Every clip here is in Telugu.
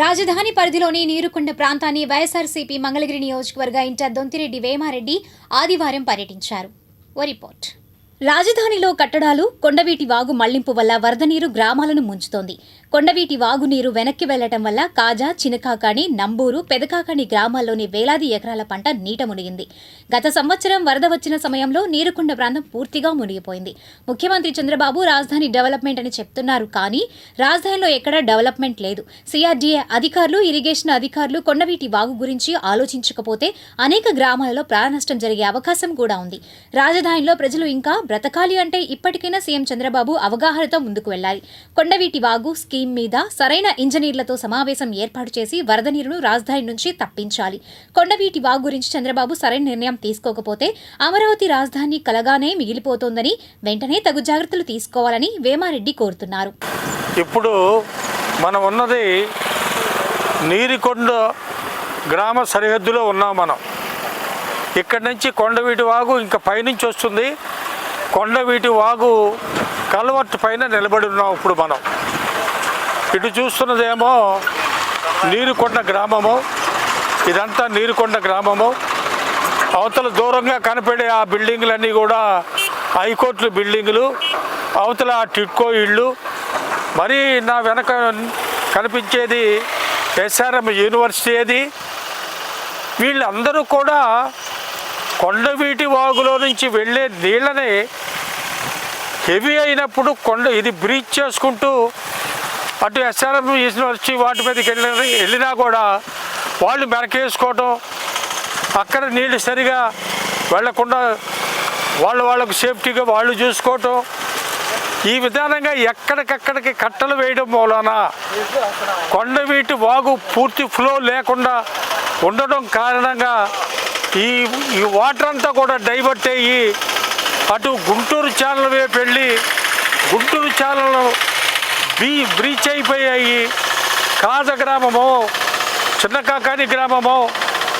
రాజధాని పరిధిలోని నీరుకొండ ప్రాంతాన్ని వైఎస్ఆర్సీపీ మంగళగిరి నియోజకవర్గ ఇంటర్ దొంతిరెడ్డి వేమారెడ్డి ఆదివారం పర్యటించారు. ఓ రిపోర్ట్. రాజధానిలో కట్టడాలు కొండవీటి వాగు మళ్ళింపు వల్ల వరద నీరు గ్రామాలను ముంచుతోంది. కొండవీటి వాగు నీరు వెనక్కి వెళ్ళటం వల్ల కాజా చినకాకాణి నంబూరు పెదకాకాణి గ్రామాల్లోని వేలాది ఎకరాల పంట నీట మునిగింది. గత సంవత్సరం వరద వచ్చిన సమయంలో నీరుకొండ ప్రాంతం పూర్తిగా మునిగిపోయింది. ముఖ్యమంత్రి చంద్రబాబు రాజధాని డెవలప్మెంట్ అని చెప్తున్నారు కానీ రాజధానిలో ఎక్కడా డెవలప్మెంట్ లేదు. సిఆర్డీఏ అధికారులు ఇరిగేషన్ అధికారులు కొండవీటి వాగు గురించి ఆలోచించకపోతే అనేక గ్రామాలలో ప్రాణనష్టం జరిగే అవకాశం కూడా ఉంది. రాజధానిలో ప్రజలు ఇంకా బ్రతకాలి అంటే ఇప్పటికైనా సీఎం చంద్రబాబు అవగాహనతో ముందుకు వెళ్ళాలి. కొండవీటి వాగు స్కీమ్ మీద సరైన ఇంజనీర్లతో సమావేశం ఏర్పాటు చేసి వరద నీరును రాజధాని నుంచి తప్పించాలి. కొండవీటి వాగు గురించి చంద్రబాబు సరైన నిర్ణయం తీసుకోకపోతే అమరావతి రాజధాని కలగానే మిగిలిపోతోందని వెంటనే తగు జాగ్రత్తలు తీసుకోవాలని వేమారెడ్డి కోరుతున్నారు. ఇప్పుడు మనం ఉన్నది నీరికొండ గ్రామ సరిహద్దులో ఉన్నాం మనం. ఇక్కడి నుంచి కొండవీటి వాగు ఇంకా పైనుంచి వస్తుంది. కొండవీటి వాగు కలవట్టు పైన నిలబడి ఉన్నాం ఇప్పుడు మనం. ఇటు చూస్తున్నదేమో నీరుకొండ గ్రామము. ఇదంతా నీరుకొండ గ్రామము. అవతల దూరంగా కనపడే ఆ బిల్డింగ్లన్నీ కూడా హైకోర్టు బిల్డింగులు. అవతల టిట్కో ఇళ్ళు. మరి నా వెనక కనిపించేది ఎస్ఆర్ఎం యూనివర్సిటీ అది వీళ్ళందరూ కూడా కొండవీటి వాగులో నుంచి వెళ్ళే నీళ్ళని హెవీ అయినప్పుడు కొండ ఇది బ్రీచ్ చేసుకుంటూ అటు ఎస్ఆర్ఎం వచ్చి వాటి మీదకి వెళ్ళి వెళ్ళినా కూడా వాళ్ళు మెరకేసుకోవటం అక్కడ నీళ్ళు సరిగా వెళ్ళకుండా వాళ్ళ వాళ్ళకు సేఫ్టీగా వాళ్ళు చూసుకోవటం ఈ విధానంగా ఎక్కడికక్కడికి కట్టలు వేయడం మూలాన కొండవీటి వాగు పూర్తి ఫ్లో లేకుండా ఉండడం కారణంగా ఈ ఈ వాటర్ అంతా కూడా డైవర్ట్ అయ్యి అటు గుంటూరు ఛానల్ వైపు వెళ్ళి గుంటూరు ఛానల్ బీ బ్రీచ్ అయిపోయాయి. కాజ గ్రామము చిన్నకాకాని గ్రామము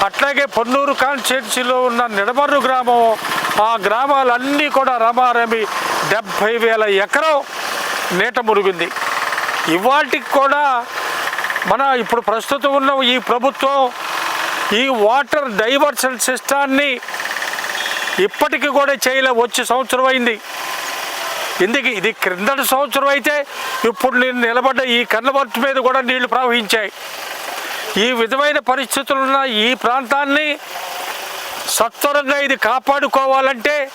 అట్లాగే పొన్నూరు కాన్స్టిట్యున్సీలో ఉన్న నిడమర్రు గ్రామం ఆ గ్రామాలన్నీ కూడా రమారమి డెబ్భై వేల ఎకరం నీట మురిగింది ఇవాటికి కూడా మన ఇప్పుడు ప్రస్తుతం ఉన్న ఈ ప్రభుత్వం ఈ వాటర్ డైవర్షన్ సిస్టాన్ని ఇప్పటికీ కూడా చేయలే వచ్చే సంవత్సరం అయింది. ఎందుకు? ఇది క్రిందటి సంవత్సరం అయితే ఇప్పుడు నేను నిలబడ్డ ఈ కన్నవర్తి మీద కూడా నీళ్ళు ప్రవహించాయి. ఈ విధమైన పరిస్థితులున్న ఈ ప్రాంతాన్ని సత్వరంగా ఇది కాపాడుకోవాలంటే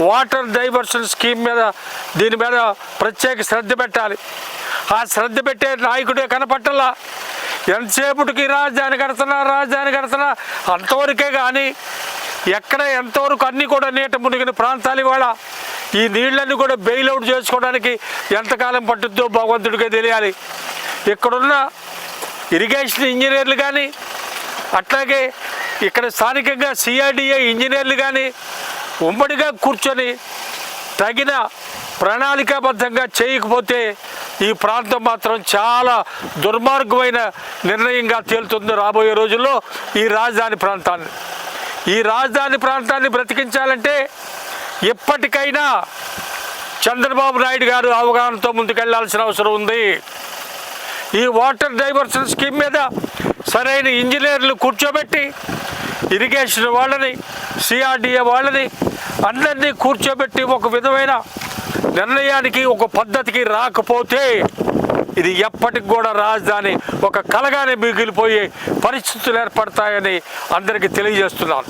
వాటర్ డైవర్షన్ స్కీమ్ మీద దీని మీద ప్రత్యేక శ్రద్ధ పెట్టాలి. ఆ శ్రద్ధ పెట్టే నాయకుడే కనపట్టలా. ఎంతసేపటికి రాజధాని కడుతున్నా రాజధాని కడుతున్నా అంతవరకే కానీ ఎక్కడ ఎంతవరకు అన్నీ కూడా నీట మునిగిన ప్రాంతాలు ఇవాళ ఈ నీళ్ళన్నీ కూడా బెయిల్అవుట్ చేసుకోవడానికి ఎంతకాలం పట్టుద్దో భగవంతుడికే తెలియాలి. ఇక్కడున్న ఇరిగేషన్ ఇంజనీర్లు కానీ అట్లాగే ఇక్కడ స్థానికంగా సిఆర్డిఏ ఇంజనీర్లు కానీ ఉమ్మడిగా కూర్చొని తగిన ప్రణాళికాబద్ధంగా చేయకపోతే ఈ ప్రాంతం మాత్రం చాలా దుర్మార్గమైన నిర్ణయంగా తేలుతుంది రాబోయే రోజుల్లో ఈ రాజధాని ప్రాంతాన్ని. ఈ రాజధాని ప్రాంతాన్ని బ్రతికించాలంటే ఎప్పటికైనా చంద్రబాబు నాయుడు గారు అవగాహనతో ముందుకెళ్ళాల్సిన అవసరం ఉంది. ఈ వాటర్ డైవర్షన్ స్కీమ్ మీద సరైన ఇంజనీర్లు కూర్చోబెట్టి ఇరిగేషన్ వాళ్ళని సిఆర్డిఏ వాళ్ళని అందరినీ కూర్చోబెట్టి ఒక విధమైన నిర్ణయానికి ఒక పద్ధతికి రాకపోతే ఇది ఎప్పటికి కూడా రాజధాని ఒక కలగానే మిగిలిపోయే పరిస్థితులు ఏర్పడతాయని అందరికీ తెలియజేస్తున్నాను.